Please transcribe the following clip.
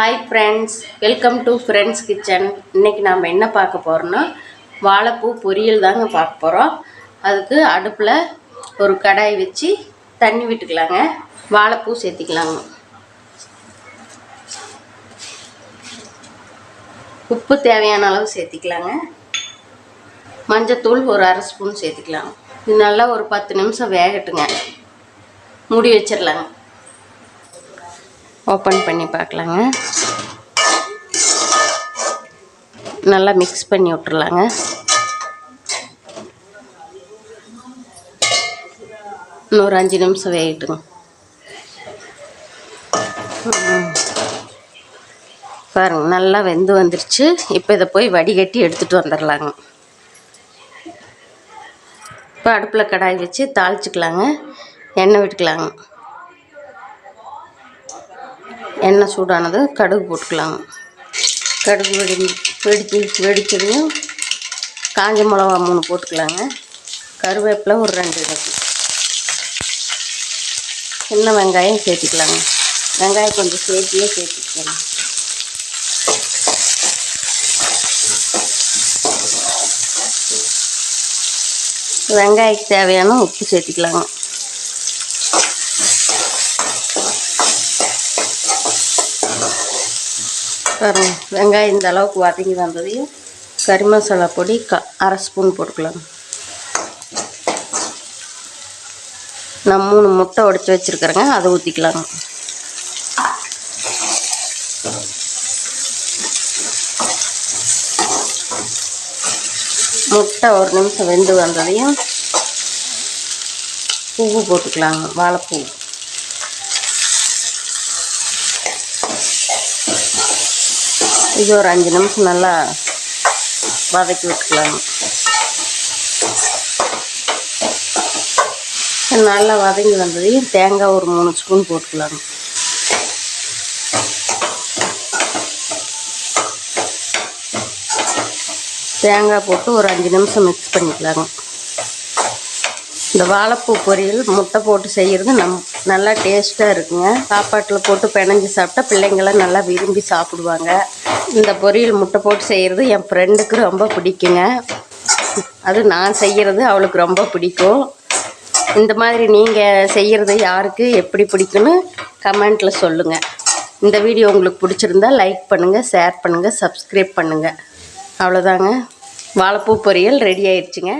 Hi friends welcome to friends kitchen இன்றைக்கி நாம் என்ன பார்க்க போகிறோன்னா வாழைப்பூ பொரியல் தாங்க பார்க்க போகிறோம் அதுக்கு அடுப்பில் ஒரு கடாய் வச்சு தண்ணி விட்டுக்கலாங்க. வாழைப்பூ சேர்த்திக்கலாங்க. உப்பு தேவையான அளவு சேர்த்திக்கலாங்க. மஞ்சத்தூள் ஒரு அரை ஸ்பூன் சேர்த்திக்கலாம். இது நல்லா ஒரு பத்து நிமிஷம் வேகட்டுங்க. மூடி வச்சிடலாங்க ஓப்பன் பண்ணி பார்க்கலாங்க. நல்லா மிக்ஸ் பண்ணி விட்டுறலாங்க. இன்னொரு அஞ்சு நிமிஷம் வேகட்டுங்க. பாருங்க நல்லா வெந்து வந்துருச்சு. இப்போ இதை போய் வடிகட்டி எடுத்துகிட்டு வந்துடலாங்க. இப்போ அடுப்பில் கடாய் வச்சு தாளிச்சிக்கலாங்க. எண்ணெய் விட்டுக்கலாங்க. எண்ணெய் சூடானது கடுகு போட்டுக்கலாங்க கடுகு வெடி வெடிச்சு வெடிச்சதையும் காஞ்ச மிளகா மூணு போட்டுக்கலாங்க. கருவேப்பிலை ஒரு ரெண்டு இடத்து சின்ன வெங்காயம் சேர்த்துக்கலாங்க. வெங்காயம் கொஞ்சம் சேர்த்தியே சேர்த்துக்கலாம். வெங்காயத்துக்கு தேவையான உப்பு சேர்த்துக்கலாங்க. பாருங்க வெங்காயம் இந்த அளவுக்கு வதங்கி வந்ததையும் கறி மசாலா பொடி க அரை ஸ்பூன் போட்டுக்கலாம். நான் மூணு முட்டை உடச்சி வச்சுருக்கிறேங்க அதை ஊற்றிக்கலாங்க முட்டை ஒரு நிமிஷம் வெந்து வந்ததையும் பூவு போட்டுக்கலாங்க வாழைப்பூ. இது ஒரு அஞ்சு நிமிஷம் நல்லா வதக்கி விட்டுக்கலாம். நல்லா வதங்கி வந்ததையும் தேங்காய் ஒரு மூணு ஸ்பூன் போட்டுக்கலாங்க தேங்காய் போட்டு ஒரு அஞ்சு நிமிஷம் மிக்ஸ் பண்ணிக்கலாங்க இந்த வாழைப்பூ பொரியல் முட்டை போட்டு செய்கிறது நம் நல்லா டேஸ்ட்டாக இருக்குங்க. சாப்பாட்டில் போட்டு பிணைஞ்சு சாப்பிட்டா பிள்ளைங்களாம் நல்லா விரும்பி சாப்பிடுவாங்க. இந்த பொரியல் முட்டை போட்டு செய்கிறது என் ஃப்ரெண்டுக்கு ரொம்ப பிடிக்குங்க. அது நான் செய்கிறது அவளுக்கு ரொம்ப பிடிக்கும். இந்த மாதிரி நீங்கள் செய்கிறது யாருக்கு எப்படி பிடிக்குன்னு கமெண்ட்டில் சொல்லுங்கள் இந்த வீடியோ உங்களுக்கு பிடிச்சிருந்தா லைக் பண்ணுங்கள் ஷேர் பண்ணுங்கள் சப்ஸ்கிரைப் பண்ணுங்கள் அவ்வளோதாங்க வாழைப்பூ பொரியல் ரெடி ஆயிடுச்சுங்க.